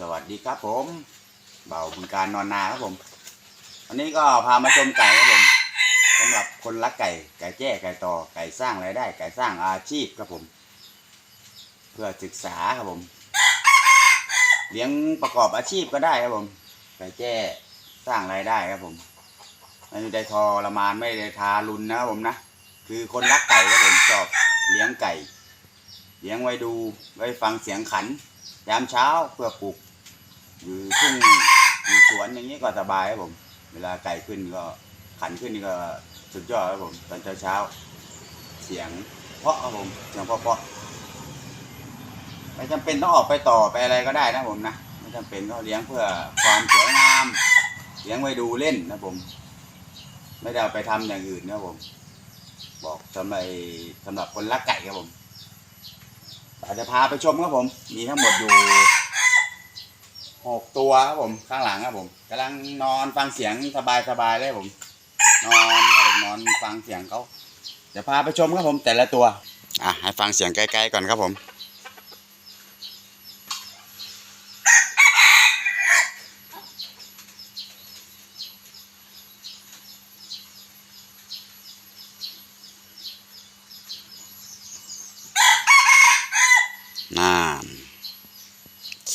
สวัสดีครับผมเบาบุญการนอนนาครับผม วันนี้ก็พามาชมไก่ครับผมสำหรับคนรักไก่ไก่แจ้ไก่ต่อไก่สร้างรายได้ ไก่สร้างอาชีพครับผม เพื่อศึกษาครับผม เลี้ยงประกอบอาชีพก็ได้ครับผม ไก่แจ้สร้างรายได้ครับผมไม่ได้ทรมานไม่ได้ทารุณนะครับผมนะคือคนรักไก่ครับผมชอบเลี้ยงไก่ เลี้ยงไว้ดูไว้ฟังเสียงขันยามเช้าเพื่อปลุก อยู่ทุ่งอยู่สวนอย่างนี้ก็สบายครับผม เวลาไก่ขึ้นก็ขันขึ้นนี่ก็สุดยอดครับผม ตอนเช้าเช้าเสียงเพราะครับผมเสียงเพราะเพราะไม่จำเป็นต้องออกไปต่อไปอะไรก็ได้นะผมนะไม่จำเป็นก็เลี้ยงเพื่อความสวยงาม เลี้ยงไว้ดูเล่นนะผม ไม่ได้เอาไปทำอย่างอื่นนะผม บอกสำหรับสำหรับคนรักไก่ครับผมอาจจะพาไปชมครับผม มีทั้งหมดอยู่ หกตัวครับผมข้างหลังครับผมกำลังนอนฟังเสียงสบายสบายเลยผม นอนครับผมนอนฟังเสียงเขาเดี๋ยวพาไปชมครับผมแต่ละตัว อะให้ฟังเสียงใกล้ๆก่อนครับผม น่าน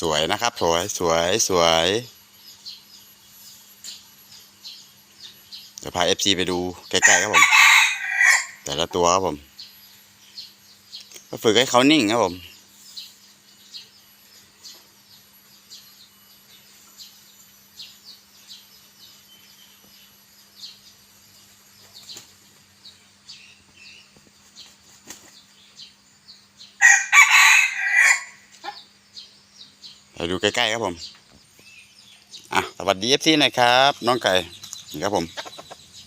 สวยนะครับ สวยสวยสวยเดี๋ยวพาเอฟซีไปดูใกล้ๆครับผม แต่ละตัวครับผม ก็ฝึกให้เขานิ่งครับผม ไปดูใกล้ๆครับผม อะ สวัสดีเอฟซีน่อยครับ น้องไก่ นี่ครับผม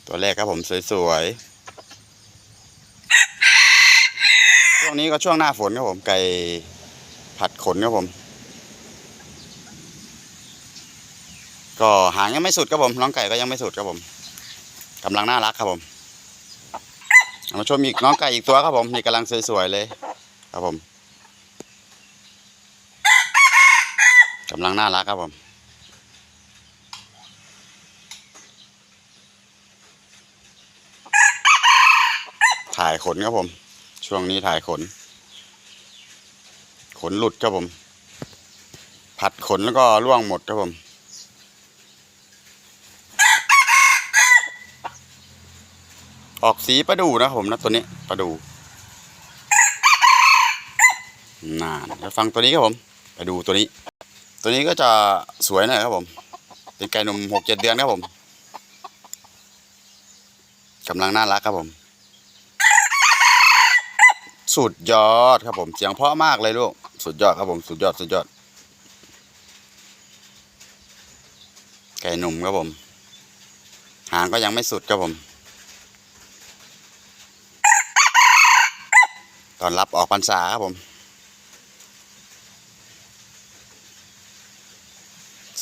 ตัวแรกครับผมสวยๆ ช่วงนี้ก็ช่วงหน้าฝนครับผม ไก่ผัดขนครับผม ก็หางยังไม่สุดครับผม น้องไก่ก็ยังไม่สุดครับผมกำลังน่ารักครับผมมาชมอีกน้องไก่อีกตัวครับผม นี่กำลังสวยๆเลย ครับผม กำลังน่ารักครับผมถ่ายขนครับผม ช่วงนี้ถ่ายขน ขนหลุดครับผม ผัดขนแล้วก็ร่วงหมดครับผม ออกสีประดูนะครับผมนะตัวนี้ประดูน่านแล้วฟังตัวนี้ครับผม ไปดูตัวนี้ ตัวนี้ก็จะสวยหน่อยครับผม เป็นไก่หนุ่มหกเจ็ดเดือนครับผมกำลังน่ารักครับผม สุดยอดครับผมเสียงเพราะมากเลยลูก สุดยอดครับผม สุดยอดสุดยอด ไก่หนุ่มครับผม หางก็ยังไม่สุดครับผม ตอนรับออกพรรษาครับผม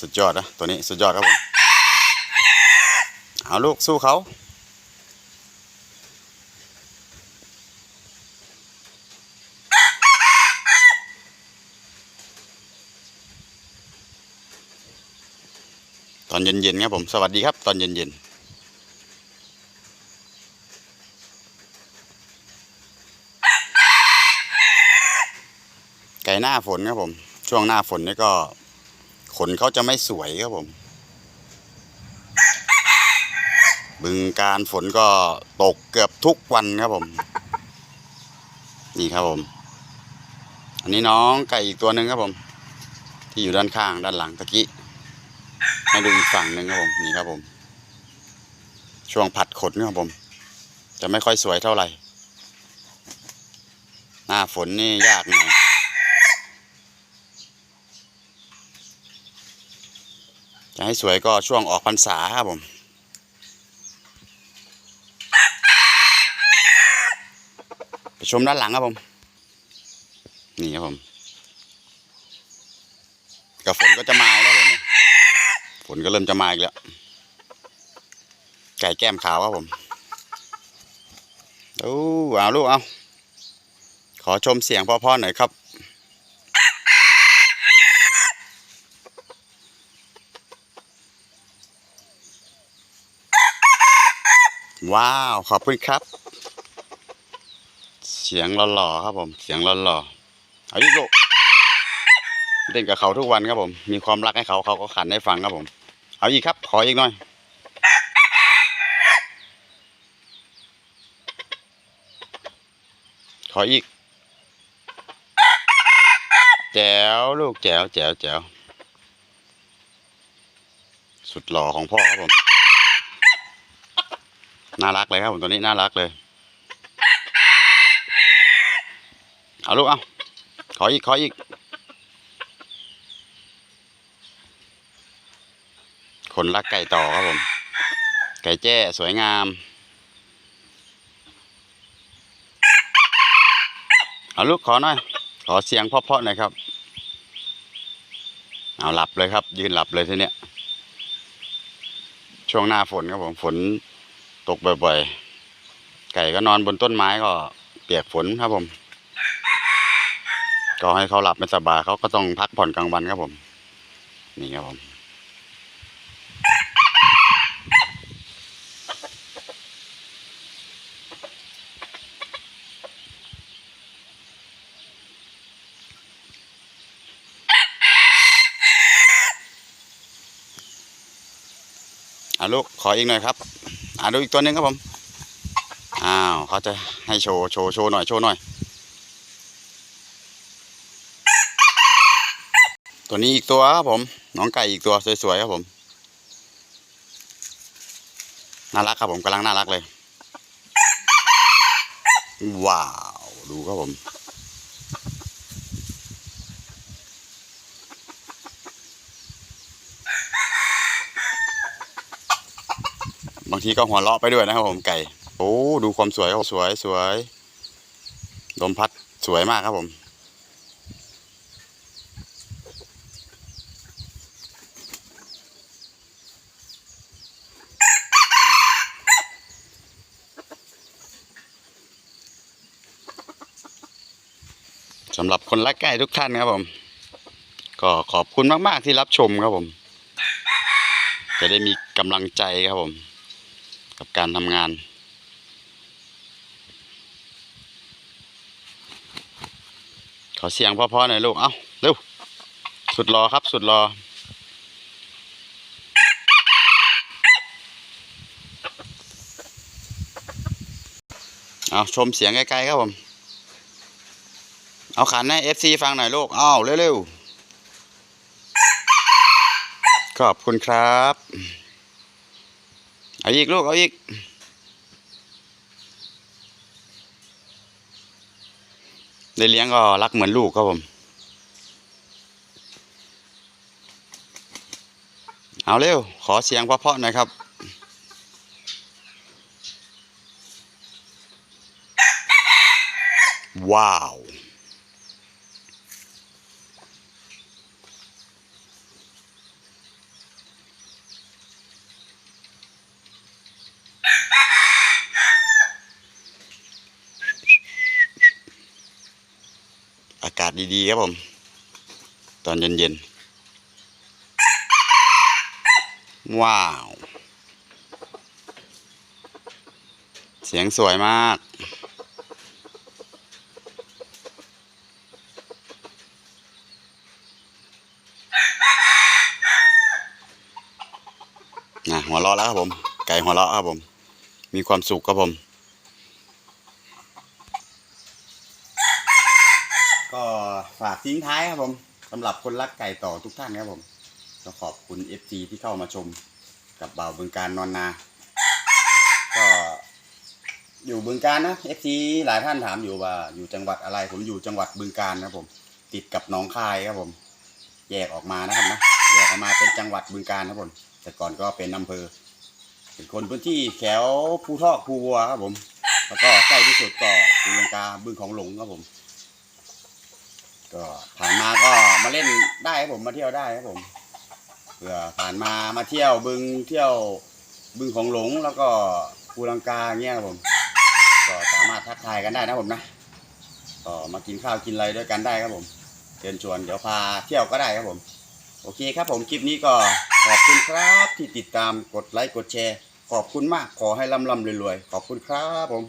สุดยอดนะตัวนี้สุดยอดครับผมเอาลูกสู้เขาตอนเย็นๆครับผม สวัสดีครับ ตอนเย็นๆไก่หน้าฝนครับผม ช่วงหน้าฝนนี่ก็ ขนเขาจะไม่สวยครับผม บึงการฝนก็ตกเกือบทุกวันครับผม นี่ครับผม อันนี้น้องไก่อีกตัวหนึ่งครับผม ที่อยู่ด้านข้างด้านหลังตะกี้ให้ดูอีกฝั่งหนึ่งครับผมนี่ครับผม ช่วงผัดขนครับผม จะไม่ค่อยสวยเท่าไหร่ หน้าฝนนี่ยากหน่อย จะให้สวยก็ช่วงออกพรรษาครับผม ไปชมด้านหลังครับผม นี่ครับผมกับฝนก็จะมาแล้วผมฝนก็เริ่มจะมาอีกแล้ว ไก่แก้มขาวครับผมโอ้เอาลูกเอา ขอชมเสียงพ่อๆหน่อยครับ ว้าว ขอบคุณครับ เสียงหล่อๆครับผม เสียงหล่อๆอาอีกลูกเล่นกับเขาทุกวันครับผม มีความรักให้เขาเขาก็ขันให้ฟังครับผม เอาอีกครับ ขออีกหน่อย ขออีก แจ๋วลูกแจ๋วแจ๋วแจ๋วสุดหล่อของพ่อครับผม น่ารักเลยครับผมตัวนี้น่ารักเลย เอาลูกเอาขออีก ขออีก คนรักไก่ต่อครับผม ไก่แจ้สวยงาม เอาลูกขอหน่อย ขอเสียงเพาะๆหน่อยครับ เอาหลับเลยครับ ยืนหลับเลยทีเนี้ย ช่วงหน้าฝนครับผมฝน ตกบ่อยๆ ไก่ก็นอนบนต้นไม้ก็เปียกฝนครับผม ก็ให้เขาหลับไม่สบายเขาก็ต้องพักผ่อนกลางวันครับผม นี่ครับผมอะลูกขออีกหน่อยครับ อะดูอีกตัวหนึงครับผม อ้าวเขาจะให้โชว์โชว์โชว์หน่อยโชว์หน่อย ตัวนี้อีกตัวครับผม น้องไก่อีกตัวสวยๆครับผม น่ารักครับผมกำลังน่ารักเลย ว้าว ดูครับผม บางทีก็หัวเราะไปด้วยนะครับผมไก่ โอ้ดูความสวยครับสวยสวยลมพัดสวยมากครับผม สำหรับคนรักไก่ทุกท่านครับผม ก็ขอบคุณมาก ๆ ที่รับชมครับผม จะได้มีกำลังใจครับผม การทำงาน ขอเสียงเพอๆหน่อยลูก เอ้าเร็ว สุดรอครับ สุดรอ เอาชมเสียงไกลๆครับผม เอาขันให้ FC ฟังหน่อยลูก เอ้าเร็วๆ ขอบคุณครับ เอาอีกลูก เอาอีก ได้เลี้ยงก็รักเหมือนลูกครับผม เอาเร็ว ขอเสียงเพราะๆหน่อยครับ ว้าว อากาศ ดีๆครับผม ตอนเย็นๆ ว้าว เสียงสวยมาก นะหัวเราะแล้วครับผม ไก่หัวเราะครับผม มีความสุขครับผม ก็ ฝากทิ้งท้ายครับผมสำหรับคนรักไก่ต่อทุกท่านครับผมก็ขอบคุณ FG ที่เข้ามาชมกับบ่าวบึงการนอนนา ก็อยู่บึงการนะ FG หลายท่านถามอยู่ว่า อยู่จังหวัดอะไร ผมอยู่จังหวัดบึงการนะครับผม ติดกับหนองคายครับผม แยกออกมานะครับนะแยกออกมาเป็นจังหวัดบึงการครับผมแต่ก่อนก็เป็นอำเภอเป็นคนพื้นที่แถวภูทอกภูวัวครับผม แล้วก็ใกล้ที่สุดก็บึงลังกาบึงของหลงครับผม ก็ผ่านมาก็มาเล่นได้ครับผมมาเที่ยวได้ครับผมเผื่อผ่านมามาเที่ยวบึงเที่ยวบึงของหลงแล้วก็ภูลังกาเงี้ยครับผม ก็สามารถทักทายกันได้นะผมนะก็มากินข้าวกินอะไรด้วยกันได้ครับผมเชิญชวนเดี๋ยวพาเที่ยวก็ได้ครับผม โอเคครับผมคลิปนี้ก็ขอบคุณครับที่ติดตามกดไลค์กดแชร์ ขอบคุณมากขอให้ร่ำร่ำรวยๆขอบคุณครับผม